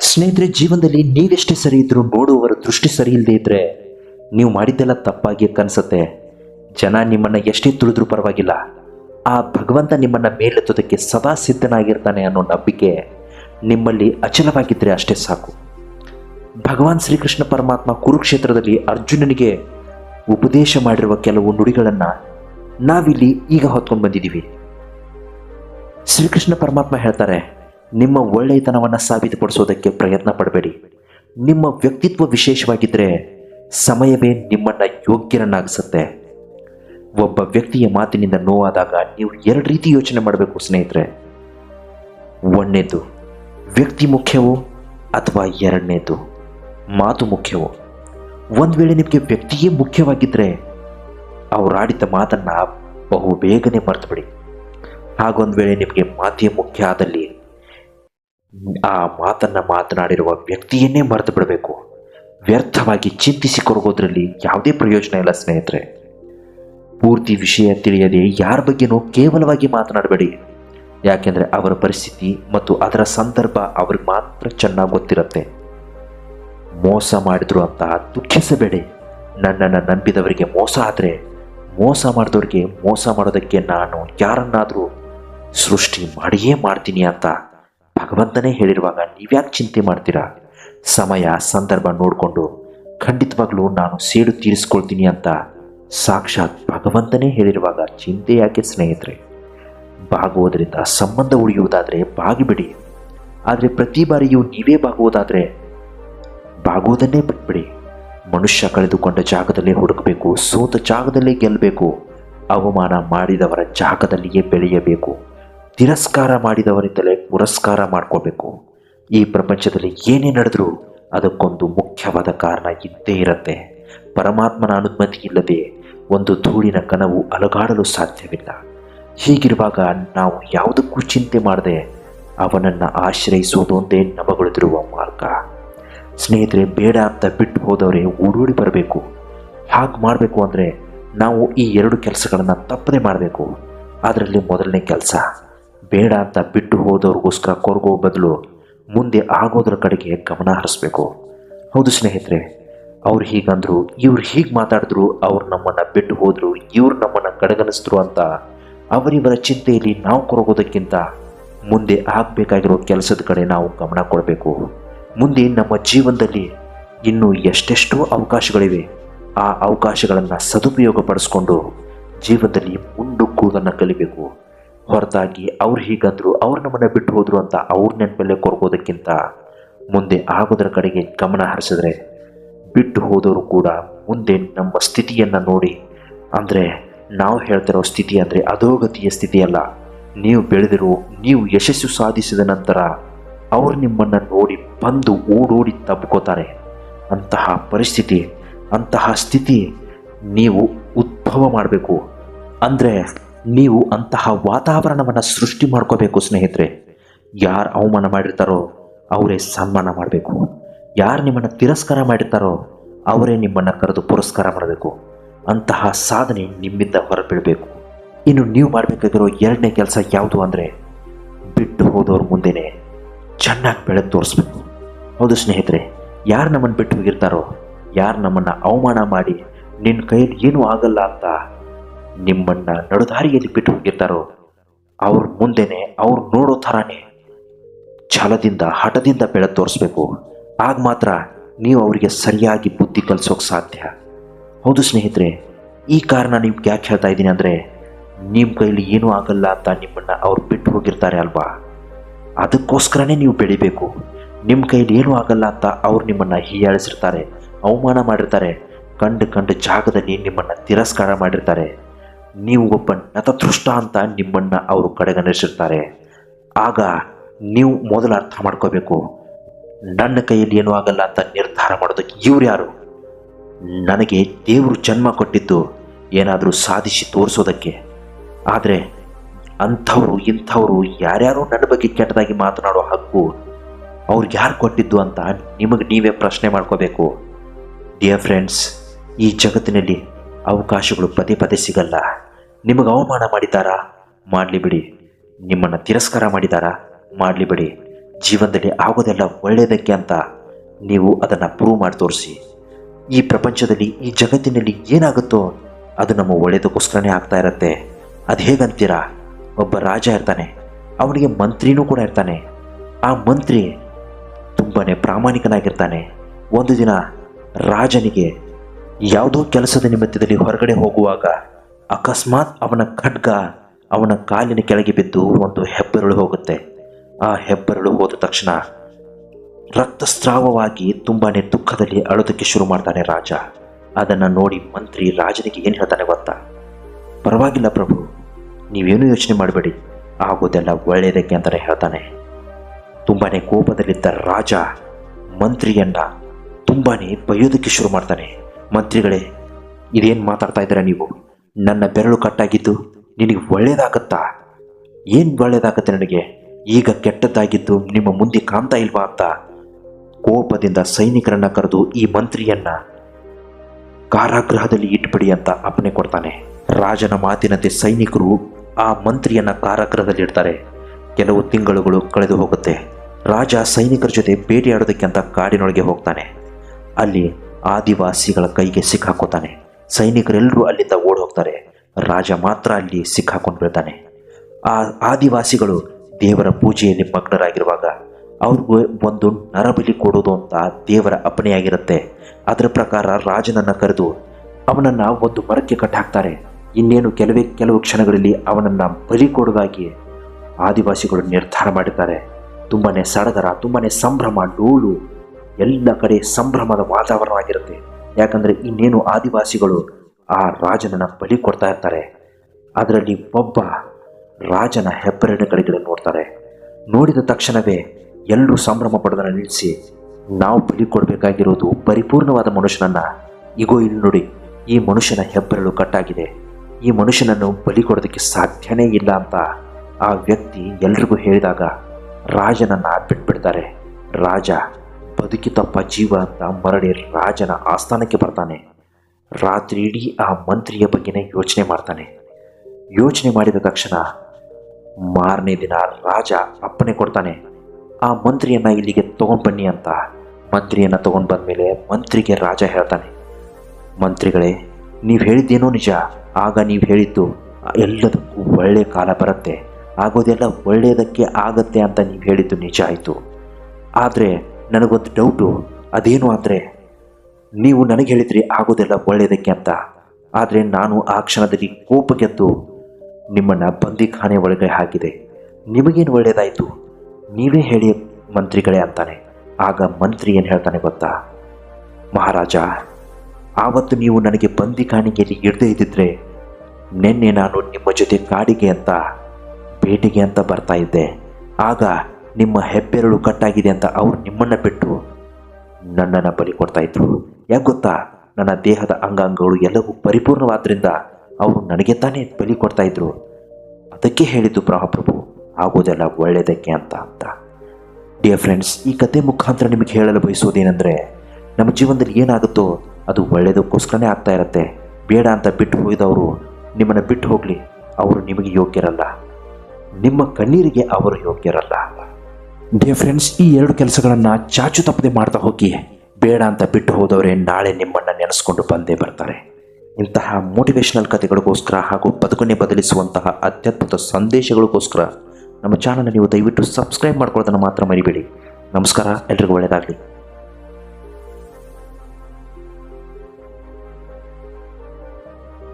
ಸ್ನೇಹಿತರೆ, ಜೀವನದಲ್ಲಿ ನೀವೆಷ್ಟೇ ಸರಿ ಇದ್ರು ನೋಡುವವರ ದೃಷ್ಟಿ ಸರಿ ಇಲ್ಲದೆ ಇದ್ರೆ ನೀವು ಮಾಡಿದ್ದೆಲ್ಲ ತಪ್ಪಾಗಿ ಕನ್ಸುತ್ತೆ. ಜನ ನಿಮ್ಮನ್ನ ಎಷ್ಟೇ ತುಳಿದ್ರೂ ಪರವಾಗಿಲ್ಲ. ಆ ಭಗವಂತ ನಿಮ್ಮನ್ನ ಮೇಲೆತ್ತೋದಕ್ಕೆ ಸದಾ ಸಿದ್ಧನಾಗಿರ್ತಾನೆ ಅನ್ನೋ ನಂಬಿಕೆ ನಿಮ್ಮಲ್ಲಿ ಅಚಲವಾಗಿದ್ದರೆ ಅಷ್ಟೇ ಸಾಕು. ಭಗವಾನ್ ಶ್ರೀಕೃಷ್ಣ ಪರಮಾತ್ಮ ಕುರುಕ್ಷೇತ್ರದಲ್ಲಿ ಅರ್ಜುನನಿಗೆ ಉಪದೇಶ ಮಾಡಿರುವ ಕೆಲವು ನುಡಿಗಳನ್ನು ನಾವಿಲ್ಲಿ ಈಗ ಹೊತ್ಕೊಂಡು ಬಂದಿದ್ದೀವಿ. ಶ್ರೀಕೃಷ್ಣ ಪರಮಾತ್ಮ ಹೇಳ್ತಾರೆ ನಿಮ್ಮ ಒಳ್ಳೆಯತನವನ್ನು ಸಾಬೀತುಪಡಿಸೋದಕ್ಕೆ ಪ್ರಯತ್ನ ಪಡಬೇಡಿ. ನಿಮ್ಮ ವ್ಯಕ್ತಿತ್ವ ವಿಶೇಷವಾಗಿದ್ದರೆ ಸಮಯವೇ ನಿಮ್ಮನ್ನು ಯೋಗ್ಯರನ್ನಾಗಿಸುತ್ತೆ. ಒಬ್ಬ ವ್ಯಕ್ತಿಯ ಮಾತಿನಿಂದ ನೋವಾದಾಗ ನೀವು ಎರಡು ರೀತಿ ಯೋಚನೆ ಮಾಡಬೇಕು ಸ್ನೇಹಿತರೆ. ಒಂದನೇದು ವ್ಯಕ್ತಿ ಮುಖ್ಯವೋ ಅಥವಾ ಎರಡನೇದು, ಮಾತು ಮುಖ್ಯವೋ? ಒಂದು ವೇಳೆ ನಿಮಗೆ ವ್ಯಕ್ತಿಯೇ ಮುಖ್ಯವಾಗಿದ್ದರೆ ಅವರಾಡಿದ ಮಾತನ್ನು ಬಹು ಬೇಗನೆ ಮರೆತುಬಿಡಿ ಹಾಗೊಂದು ವೇಳೆ ನಿಮಗೆ ಮಾತೇ ಮುಖ್ಯ ಆದಲ್ಲಿ ಆ ಮಾತನ್ನು ಮಾತನಾಡಿರುವ ವ್ಯಕ್ತಿಯನ್ನೇ ಮರೆತು ಬಿಡಬೇಕು. ವ್ಯರ್ಥವಾಗಿ ಚಿಂತಿಸಿ ಕೊರಗೋದ್ರಲ್ಲಿ ಯಾವುದೇ ಪ್ರಯೋಜನ ಇಲ್ಲ, ಸ್ನೇಹಿತರೆ. ಪೂರ್ತಿ ವಿಷಯ ತಿಳಿಯದೆ ಯಾರ ಬಗ್ಗೆನೂ ಕೇವಲವಾಗಿ ಮಾತನಾಡಬೇಡಿ. ಯಾಕೆಂದರೆ ಅವರ ಪರಿಸ್ಥಿತಿ ಮತ್ತು ಅದರ ಸಂದರ್ಭ ಅವ್ರಿಗೆ ಮಾತ್ರ ಚೆನ್ನಾಗಿ ಗೊತ್ತಿರುತ್ತೆ. ಮೋಸ ಮಾಡಿದ್ರು ಅಂತ ದುಃಖಿಸಬೇಡಿ. ನನ್ನನ್ನು ನಂಬಿದವರಿಗೆ ಮೋಸ ಆದರೆ, ಮೋಸ ಮಾಡಿದವ್ರಿಗೆ ಮೋಸ ಮಾಡೋದಕ್ಕೆ ನಾನು ಯಾರನ್ನಾದರೂ ಸೃಷ್ಟಿ ಮಾಡಿಯೇ ಮಾಡ್ತೀನಿ ಅಂತ ಭಗವಂತನೇ ಹೇಳಿರುವಾಗ ನೀವ್ಯಾಕೆ ಚಿಂತೆ ಮಾಡ್ತೀರಾ? ಸಮಯ, ಸಂದರ್ಭ ನೋಡಿಕೊಂಡು ಖಂಡಿತವಾಗ್ಲೂ ನಾನು ಸೇಡು ತೀರಿಸ್ಕೊಳ್ತೀನಿ ಅಂತ ಸಾಕ್ಷಾತ್ ಭಗವಂತನೇ ಹೇಳಿರುವಾಗ ಚಿಂತೆ ಯಾಕೆ ಸ್ನೇಹಿತರೆ? ಬಾಗುವುದರಿಂದ ಸಂಬಂಧ ಉಳಿಯುವುದಾದರೆ ಬಾಗಿಬಿಡಿ. ಆದರೆ ಪ್ರತಿ ಬಾರಿಯೂ ನೀವೇ ಬಾಗುವುದಾದರೆ ಬಾಗುವುದನ್ನೇ ಬಿಟ್ಬಿಡಿ. ಮನುಷ್ಯ ಕಳೆದುಕೊಂಡ ಜಾಗದಲ್ಲೇ ಹುಡುಕಬೇಕು, ಸೋತ ಜಾಗದಲ್ಲೇ ಗೆಲ್ಲಬೇಕು ಅವಮಾನ ಮಾಡಿದವರ ಜಾಗದಲ್ಲಿಯೇ ಬೆಳೆಯಬೇಕು. ತಿರಸ್ಕಾರ ಮಾಡಿದವರಿಂದಲೇ ಪುರಸ್ಕಾರ ಮಾಡ್ಕೋಬೇಕು. ಈ ಪ್ರಪಂಚದಲ್ಲಿ ಏನೇ ನಡೆದರೂ ಅದಕ್ಕೊಂದು ಮುಖ್ಯವಾದ ಕಾರಣ ಇದ್ದೇ ಇರುತ್ತೆ. ಪರಮಾತ್ಮನ ಅನುಮತಿ ಇಲ್ಲದೆ ಒಂದು ಧೂಳಿನ ಕನವು ಅಲುಗಾಡಲು ಸಾಧ್ಯವಿಲ್ಲ. ಹೀಗಿರುವಾಗ ನಾವು ಯಾವುದಕ್ಕೂ ಚಿಂತೆ ಮಾಡದೆ ಅವನನ್ನು ಆಶ್ರಯಿಸುವುದೊಂದೇ ನಮಗೊಳಿದಿರುವ ಮಾರ್ಗ. ಸ್ನೇಹಿತರೆ, ಬೇಡ ಅಂತ ಬಿಟ್ಟು ಹೋದವರೇ ಓಡೋಡಿ ಬರಬೇಕು. ಹಾಗೆ ಮಾಡಬೇಕು ಅಂದರೆ ನಾವು ಈ ಎರಡು ಕೆಲಸಗಳನ್ನು ತಪ್ಪದೆ ಮಾಡಬೇಕು. ಅದರಲ್ಲಿ ಮೊದಲನೇ ಕೆಲಸ. ಬೇಡ ಅಂತ ಬಿಟ್ಟು ಹೋದವ್ರಿಗೋಸ್ಕರ ಕೊರಗೋ ಬದಲು ಮುಂದೆ ಆಗೋದ್ರ ಕಡೆಗೆ ಗಮನ ಹರಿಸ್ಬೇಕು. ಹೌದು ಸ್ನೇಹಿತರೆ, ಅವ್ರು ಹೀಗಂದ್ರು, ಇವ್ರು ಹೀಗೆ ಮಾತಾಡಿದ್ರು, ಅವ್ರು ನಮ್ಮನ್ನು ಬಿಟ್ಟು ಹೋದರು, ಇವ್ರು ನಮ್ಮನ್ನು ಕಡೆಗಣಿಸಿದ್ರು ಅಂತ ಅವರಿವರ ಚಿಂತೆಯಲ್ಲಿ ನಾವು ಕೊರಗೋದಕ್ಕಿಂತ ಮುಂದೆ ಆಗಬೇಕಾಗಿರೋ ಕೆಲಸದ ಕಡೆ ನಾವು ಗಮನ ಕೊಡಬೇಕು. ಮುಂದೆ ನಮ್ಮ ಜೀವನದಲ್ಲಿ ಇನ್ನೂ ಎಷ್ಟೆಷ್ಟೋ ಅವಕಾಶಗಳಿವೆ. ಆ ಅವಕಾಶಗಳನ್ನು ಸದುಪಯೋಗ ಪಡಿಸ್ಕೊಂಡು ಜೀವನದಲ್ಲಿ ಮುಂದುಕ್ಕುವುದನ್ನು ಕಲಿಬೇಕು. ಹೊರತಾಗಿ ಅವ್ರು ಹೀಗಂದ್ರು, ಅವ್ರು ನಮ್ಮನ್ನು ಬಿಟ್ಟು ಹೋದ್ರು ಅಂತ ಅವ್ರ ನೆನಪಲ್ಲೇ ಕೊರಗೋದಕ್ಕಿಂತ ಮುಂದೆ ಆಗೋದ್ರ ಕಡೆಗೆ ಗಮನ ಹರಿಸಿದ್ರೆ ಬಿಟ್ಟು ಹೋದವರು ಕೂಡ ಮುಂದೆ ನಮ್ಮ ಸ್ಥಿತಿಯನ್ನು ನೋಡಿ, ಅಂದರೆ ನಾವು ಹೇಳ್ತಿರೋ ಸ್ಥಿತಿ ಅಂದರೆ ಅಧೋಗತಿಯ ಸ್ಥಿತಿಯಲ್ಲ ನೀವು ಬೆಳೆದಿರು, ನೀವು ಯಶಸ್ಸು ಸಾಧಿಸಿದ ನಂತರ ಅವರು ನಿಮ್ಮನ್ನು ನೋಡಿ ಬಂದು ಓಡೋಡಿ ತಬ್ಕೋತಾರೆ. ಅಂತಹ ಪರಿಸ್ಥಿತಿ, ಅಂತಹ ಸ್ಥಿತಿ ನೀವು ಉದ್ಭವ ಮಾಡಬೇಕು. ಅಂದರೆ ನೀವು ಅಂತಹ ವಾತಾವರಣವನ್ನು ಸೃಷ್ಟಿ ಮಾಡ್ಕೋಬೇಕು, ಸ್ನೇಹಿತರೆ. ಯಾರು ಅವಮಾನ ಮಾಡಿರ್ತಾರೋ, ಅವರೇ ಸನ್ಮಾನ ಮಾಡಬೇಕು. ಯಾರು ನಿಮ್ಮನ್ನು ತಿರಸ್ಕಾರ ಮಾಡಿರ್ತಾರೋ, ಅವರೇ ನಿಮ್ಮನ್ನು ಕರೆದು ಪುರಸ್ಕಾರ ಮಾಡಬೇಕು. ಅಂತಹ ಸಾಧನೆ ನಿಮ್ಮಿಂದ ಹೊರಬೀಳಬೇಕು ಇನ್ನು ನೀವು ಮಾಡಬೇಕಾಗಿರೋ ಎರಡನೇ ಕೆಲಸ ಯಾವುದು ಅಂದರೆ, ಬಿಟ್ಟು ಹೋದವ್ರ ಮುಂದೆನೆ ಚೆನ್ನಾಗಿ ಬೆಳೆದು ತೋರಿಸ್ಬೇಕು. ಹೌದು ಸ್ನೇಹಿತರೆ, ಯಾರು ನಮ್ಮನ್ನು ಬಿಟ್ಟು ಹೋಗಿರ್ತಾರೋ, ಯಾರು ನಮ್ಮನ್ನು ಅವಮಾನ ಮಾಡಿ ನಿನ್ನ ಕೈಯಲ್ಲಿ ಏನೂ ಆಗಲ್ಲ ಅಂತ ನಿಮ್ಮನ್ನು ನಡುದಾರಿಯಲ್ಲಿ ಬಿಟ್ಟು ಹೋಗಿರ್ತಾರೋ, ಅವ್ರ ಮುಂದೆನೆ ಅವ್ರು ನೋಡೋ ಥರನೇ ಛಲದಿಂದ, ಹಠದಿಂದ ಬೆಳೆ ತೋರಿಸ್ಬೇಕು. ಆಗ ಮಾತ್ರ ನೀವು ಅವರಿಗೆ ಸರಿಯಾಗಿ ಬುದ್ಧಿ ಕಲಿಸೋಕೆ ಸಾಧ್ಯ. ಹೌದು ಸ್ನೇಹಿತರೆ, ಈ ಕಾರಣ ನಿಮ್ಗೆ ಯಾಕೆ ಹೇಳ್ತಾ ಇದ್ದೀನಿ ಅಂದರೆ ನಿಮ್ಮ ಕೈಲಿ ಏನೂ ಆಗಲ್ಲ ಅಂತ ನಿಮ್ಮನ್ನು ಅವ್ರು ಬಿಟ್ಟು ಹೋಗಿರ್ತಾರೆ ಅಲ್ವಾ? ಅದಕ್ಕೋಸ್ಕರನೇ ನೀವು ಬೆಳಿಬೇಕು. ನಿಮ್ಮ ಕೈಲಿ ಏನೂ ಆಗಲ್ಲ ಅಂತ ಅವ್ರು ನಿಮ್ಮನ್ನು ಹೀಯಾಳಿಸಿರ್ತಾರೆ, ಅವಮಾನ ಮಾಡಿರ್ತಾರೆ, ಕಂಡು ಕಂಡು ಜಾಗದಲ್ಲಿ ನಿಮ್ಮನ್ನು ತಿರಸ್ಕಾರ ಮಾಡಿರ್ತಾರೆ. ನೀವು ಒಬ್ಬ ನತದೃಷ್ಟ ಅಂತ ನಿಮ್ಮನ್ನು ಅವರು ಕಡೆಗಣಿಸಿರ್ತಾರೆ. ಆಗ ನೀವು ಮೊದಲು ಅರ್ಥ ಮಾಡ್ಕೋಬೇಕು. ನನ್ನ ಕೈಯಲ್ಲಿ ಏನೂ ಆಗಲ್ಲ ಅಂತ ನಿರ್ಧಾರ ಮಾಡೋದಕ್ಕೆ ಇವ್ರು ಯಾರು? ನನಗೆ ದೇವರು ಜನ್ಮ ಕೊಟ್ಟಿದ್ದು ಏನಾದರೂ ಸಾಧಿಸಿ ತೋರಿಸೋದಕ್ಕೆ. ಆದರೆ ಅಂಥವರು, ಇಂಥವರು ಯಾರ್ಯಾರು ನನ್ನ ಬಗ್ಗೆ ಕೆಟ್ಟದಾಗಿ ಮಾತನಾಡೋ ಹಕ್ಕು ಅವ್ರಿಗೆ ಯಾರು ಕೊಟ್ಟಿದ್ದು ಅಂತ ನಿಮಗೆ ನೀವೇ ಪ್ರಶ್ನೆ ಮಾಡ್ಕೋಬೇಕು. ಡಿಯರ್ ಫ್ರೆಂಡ್ಸ್ ಈ ಜಗತ್ತಿನಲ್ಲಿ ಅವಕಾಶಗಳು ಪದೇ ಪದೇ ಸಿಗಲ್ಲ. ನಿಮಗೆ ಅವಮಾನ ಮಾಡಿದ್ದಾರಾ? ಮಾಡಲಿ ಬಿಡಿ. ನಿಮ್ಮನ್ನು ತಿರಸ್ಕಾರ ಮಾಡಿದ್ದಾರಾ? ಮಾಡಲಿ ಬಿಡಿ. ಜೀವನದಲ್ಲಿ ಆಗೋದೆಲ್ಲ ಒಳ್ಳೆಯದಕ್ಕೆ ಅಂತ ನೀವು ಅದನ್ನು ಪ್ರೂವ್ ಮಾಡಿ ತೋರಿಸಿ. ಈ ಪ್ರಪಂಚದಲ್ಲಿ, ಈ ಜಗತ್ತಿನಲ್ಲಿ ಏನಾಗುತ್ತೋ ಅದು ನಮ್ಮ ಒಳ್ಳೆಯದಕ್ಕೋಸ್ಕರನೇ ಆಗ್ತಾ ಇರತ್ತೆ. ಅದು ಹೇಗಂತೀರಾ? ಒಬ್ಬ ರಾಜ ಇರ್ತಾನೆ. ಅವನಿಗೆ ಮಂತ್ರಿನೂ ಕೂಡ ಇರ್ತಾನೆ. ಆ ಮಂತ್ರಿ ತುಂಬಾ ಪ್ರಾಮಾಣಿಕನಾಗಿರ್ತಾನೆ. ಒಂದು ದಿನ ರಾಜನಿಗೆ ಯಾವುದೋ ಕೆಲಸದ ನಿಮಿತ್ತದಲ್ಲಿ ಹೊರಗಡೆ ಹೋಗುವಾಗ ಅಕಸ್ಮಾತ್ ಅವನ ಖಡ್ಗ ಅವನ ಕಾಲಿನ ಕೆಳಗೆ ಬಿದ್ದು ಒಂದು ಹೆಬ್ಬೆರಳು ಹೋಗುತ್ತೆ. ಆ ಹೆಬ್ಬೆರಳು ಹೋದ ತಕ್ಷಣ ರಕ್ತಸ್ರಾವವಾಗಿ ತುಂಬಾ ದುಃಖದಲ್ಲಿ ಅಳೋದಕ್ಕೆ ಶುರು ಮಾಡ್ತಾನೆ ರಾಜ. ಅದನ್ನು ನೋಡಿ ಮಂತ್ರಿ ರಾಜನಿಗೆ ಏನು ಹೇಳ್ತಾನೆ ಗೊತ್ತಾ? ಪರವಾಗಿಲ್ಲ ಪ್ರಭು, ನೀವೇನು ಯೋಚನೆ ಮಾಡಬೇಡಿ. ಆಗೋದೆಲ್ಲ ಒಳ್ಳೆಯದಕ್ಕೆ ಅಂತಾನೆ ಹೇಳ್ತಾನೆ. ತುಂಬಾ ಕೋಪದಲ್ಲಿದ್ದ ರಾಜ ಮಂತ್ರಿಯನ್ನ ತುಂಬಾ ಬೈಯೋದಕ್ಕೆ ಶುರು ಮಾಡ್ತಾನೆ. ಮಂತ್ರಿಗಳೇ, ಇದೇನು ಮಾತಾಡ್ತಾ ಇದ್ದೀರ ನೀವು? ನನ್ನ ಬೆರಳು ಕಟ್ಟಾಗಿದ್ದು ನಿನಗೆ ಒಳ್ಳೇದಾಗತ್ತಾ? ಏನು ಒಳ್ಳೇದಾಗತ್ತೆ ನನಗೆ? ಈಗ ಕೆಟ್ಟದ್ದಾಗಿದ್ದು ನಿಮ್ಮ ಮುಂದೆ ಕಾಣ್ತಾ ಇಲ್ವಾ ಅಂತ ಕೋಪದಿಂದ ಸೈನಿಕರನ್ನು ಕರೆದು ಈ ಮಂತ್ರಿಯನ್ನ ಕಾರಾಗೃಹದಲ್ಲಿ ಇಟ್ಬಿಡಿ ಅಂತ ಅಪ್ಪಣೆ ಕೊಡ್ತಾನೆ. ರಾಜನ ಮಾತಿನಂತೆ ಸೈನಿಕರು ಆ ಮಂತ್ರಿಯನ್ನ ಕಾರಾಗೃಹದಲ್ಲಿ ಇಡ್ತಾರೆ. ಕೆಲವು ತಿಂಗಳುಗಳು ಕಳೆದು ಹೋಗುತ್ತೆ. ರಾಜ ಸೈನಿಕರ ಜೊತೆ ಭೇಟಿಯಾಡೋದಕ್ಕೆ ಅಂತ ಕಾಡಿನೊಳಗೆ ಹೋಗ್ತಾನೆ. ಅಲ್ಲಿ ಆದಿವಾಸಿಗಳ ಕೈಗೆ ಸಿಕ್ಕಾಕೋತಾನೆ. ಸೈನಿಕರೆಲ್ಲರೂ ಅಲ್ಲಿಂದ ಓಡ್ ಹೋಗ್ತಾರೆ ರಾಜ ಮಾತ್ರ ಅಲ್ಲಿ ಸಿಕ್ಕಾಕೊಂಡು ಬಿಡ್ತಾನೆ ಆ ಆದಿವಾಸಿಗಳು ದೇವರ ಪೂಜೆಯಲ್ಲಿ ಮಗ್ನರಾಗಿರುವಾಗ ಅವ್ರಿಗೂ ಒಂದು ನರಬಲಿ ಕೊಡೋದು ಅಂತ ದೇವರ ಅಪ್ಪಣೆಯಾಗಿರುತ್ತೆ. ಅದರ ಪ್ರಕಾರ ರಾಜನನ್ನು ಕರೆದು ಅವನನ್ನ ಒಂದು ಮರಕ್ಕೆ ಕಟ್ಟಾಕ್ತಾರೆ. ಇನ್ನೇನು ಕೆಲವೇ ಕೆಲವು ಕ್ಷಣಗಳಲ್ಲಿ ಅವನನ್ನ ಬಲಿ ಕೊಡೋದಾಗಿ ಆದಿವಾಸಿಗಳು ನಿರ್ಧಾರ ಮಾಡಿದ್ದಾರೆ ತುಂಬಾ ಸಡಗರ ತುಂಬಾ ಸಂಭ್ರಮ, ಡೋಲು ಎಲ್ಲ ಕಡೆ ಸಂಭ್ರಮದ ವಾತಾವರಣವಾಗಿರುತ್ತೆ ಯಾಕಂದ್ರೆ ಇನ್ನೇನು ಆದಿವಾಸಿಗಳು ಆ ರಾಜನನ್ನ ಬಲಿ ಕೊಡ್ತಾ ಇರ್ತಾರೆ. ಅದರಲ್ಲಿ ಒಬ್ಬ ರಾಜನ ಹೆಬ್ಬರಣ ಕಡೆಗೆ ನೋಡ್ತಾರೆ. ನೋಡಿದ ತಕ್ಷಣವೇ ಎಲ್ಲರೂ ಸಂಭ್ರಮ ಪಡೋದನ್ನು ನಿಲ್ಲಿಸಿ, ನಾವು ಬಲಿ ಕೊಡಬೇಕಾಗಿರೋದು ಪರಿಪೂರ್ಣವಾದ ಮನುಷ್ಯನನ್ನ. ಇಗೋ, ಇಲ್ಲಿ ನೋಡಿ, ಈ ಮನುಷ್ಯನ ಹೆಬ್ಬೆರಳು ಕಟ್ಟಾಗಿದೆ. ಈ ಮನುಷ್ಯನನ್ನು ಬಲಿ ಕೊಡೋದಕ್ಕೆ ಸಾಧ್ಯನೇ ಇಲ್ಲ ಅಂತ ಆ ವ್ಯಕ್ತಿ ಎಲ್ರಿಗೂ ಹೇಳಿದಾಗ ರಾಜನನ್ನ ಬಿಟ್ಬಿಡ್ತಾರೆ. ರಾಜ ಬದುಕಿತಪ್ಪ ಜೀವ ಅಂತ ಮರಳಿ ರಾಜನ ಆಸ್ಥಾನಕ್ಕೆ ಬರ್ತಾನೆ. ರಾತ್ರಿ ಇಡೀ ಆ ಮಂತ್ರಿಯ ಬಗ್ಗೆನೇ ಯೋಚನೆ ಮಾಡ್ತಾನೆ. ಯೋಚನೆ ಮಾಡಿದ ತಕ್ಷಣ ಮಾರನೇ ದಿನ ರಾಜ ಅಪ್ಪನೆ ಕೊಡ್ತಾನೆ. ಆ ಮಂತ್ರಿಯನ್ನು ಇಲ್ಲಿಗೆ ತಗೊಂಡ್ಬನ್ನಿ ಅಂತ ಮಂತ್ರಿಯನ್ನು ತಗೊಂಡು ಬಂದ್ಮೇಲೆ ಮಂತ್ರಿಗೆ ರಾಜ ಹೇಳ್ತಾನೆ. ಮಂತ್ರಿಗಳೇ, ನೀವು ಹೇಳಿದ್ದೇನೋ ನಿಜ. ಆಗ ನೀವು ಹೇಳಿದ್ದು ಎಲ್ಲದಕ್ಕೂ ಒಳ್ಳೆಯ ಕಾಲ ಬರುತ್ತೆ. ಆಗೋದೆಲ್ಲ ಒಳ್ಳೆಯದಕ್ಕೆ ಆಗತ್ತೆ ಅಂತ ನೀವು ಹೇಳಿದ್ದು ನಿಜ ಆಯಿತು. ಆದರೆ ನನಗೊಂದು ಡೌಟು ಅದೇನು ಅಂದರೆ ನೀವು ನನಗೆ ಹೇಳಿದ್ರಿ ಆಗೋದೆಲ್ಲ ಒಳ್ಳೆಯದಕ್ಕೆ ಅಂತ. ಆದರೆ ನಾನು ಆ ಕ್ಷಣದಲ್ಲಿ ಕೋಪಗೆದ್ದು ನಿಮ್ಮನ್ನು ಬಂದಿಖಾನೆ ಒಳಗೆ ಹಾಕಿದೆ. ನಿಮಗೇನು ಒಳ್ಳೆಯದಾಯಿತು ನೀವೇ ಹೇಳಿ ಮಂತ್ರಿಗಳೇ ಅಂತಾನೆ. ಆಗ ಮಂತ್ರಿ ಏನು ಹೇಳ್ತಾನೆ ಗೊತ್ತಾ? ಮಹಾರಾಜ, ಆವತ್ತು ನೀವು ನನಗೆ ಬಂದಿಖಾನಿಗೆಯಲ್ಲಿ ಇಡದೇ ಇದ್ದಿದ್ರೆ ನಿನ್ನೆ ನಾನು ನಿಮ್ಮ ಜೊತೆ ಕಾಡಿಗೆ ಅಂತ, ಬೇಟೆಗೆ ಅಂತ ಬರ್ತಾ ಇದ್ದೆ. ಆಗ ನಿಮ್ಮ ಹೆಬ್ಬೆರಳು ಕಟ್ಟಾಗಿದೆ ಅಂತ ಅವರು ನಿಮ್ಮನ್ನು ಬಿಟ್ಟು ನನ್ನನ್ನು ಬಲಿ ಕೊಡ್ತಾ ಇದ್ರು. ಯಾಕೆ ಗೊತ್ತಾ? ನನ್ನ ದೇಹದ ಅಂಗಾಂಗಗಳು ಎಲ್ಲವೂ ಪರಿಪೂರ್ಣವಾದ್ರಿಂದ ಅವರು ನನಗೆ ತಾನೇ ಬಲಿ ಕೊಡ್ತಾ ಇದ್ರು. ಅದಕ್ಕೆ ಹೇಳಿದ್ದು ಬ್ರಹ್ಮಪ್ರಭು, ಆಗೋದೆಲ್ಲ ಒಳ್ಳೆಯದಕ್ಕೆ ಅಂತ ಅಂತ. ಡಿಯರ್ ಫ್ರೆಂಡ್ಸ್ ಈ ಕತೆ ಮುಖಾಂತರ ನಿಮಗೆ ಹೇಳಲು ಬಯಸೋದೇನೆಂದರೆ ನಮ್ಮ ಜೀವನದಲ್ಲಿ ಏನಾಗುತ್ತೋ ಅದು ಒಳ್ಳೆಯದಕ್ಕೋಸ್ಕರನೇ ಆಗ್ತಾ ಇರುತ್ತೆ. ಬೇಡ ಅಂತ ಬಿಟ್ಟು ಹೋಗಿದವರು ನಿಮ್ಮನ್ನು ಬಿಟ್ಟು ಹೋಗಲಿ, ಅವರು ನಿಮಗೆ ಯೋಗ್ಯರಲ್ಲ. ನಿಮ್ಮ ಕಣ್ಣೀರಿಗೆ ಅವರು ಯೋಗ್ಯರಲ್ಲ. ಡಿಯರ್ ಫ್ರೆಂಡ್ಸ್ ಈ ಎರಡು ಕೆಲಸಗಳನ್ನು ಚಾಚು ತಪ್ಪದೆ ಮಾಡ್ತಾ ಹೋಗಿ, ಬೇಡ ಅಂತ ಬಿಟ್ಟು ಹೋದವರೇ ನಾಳೆ ನಿಮ್ಮನ್ನು ನೆನೆಸ್ಕೊಂಡು ಬಂದೇ ಬರ್ತಾರೆ. ಇಂತಹ ಮೋಟಿವೇಶನಲ್ ಕಥೆಗಳಿಗೋಸ್ಕರ ಹಾಗೂ ಬದುಕನ್ನೇ ಬದಲಿಸುವಂತಹ ಅತ್ಯದ್ಭುತ ಸಂದೇಶಗಳಿಗೋಸ್ಕರ ನಮ್ಮ ಚಾನಲ್ನ ನೀವು ದಯವಿಟ್ಟು ಸಬ್ಸ್ಕ್ರೈಬ್ ಮಾಡ್ಕೊಳ್ಳೋದನ್ನು ಮಾತ್ರ ಮರಿಬೇಡಿ. ನಮಸ್ಕಾರ, ಎಲ್ರಿಗೂ ಒಳ್ಳೆಯದಾಗಲಿ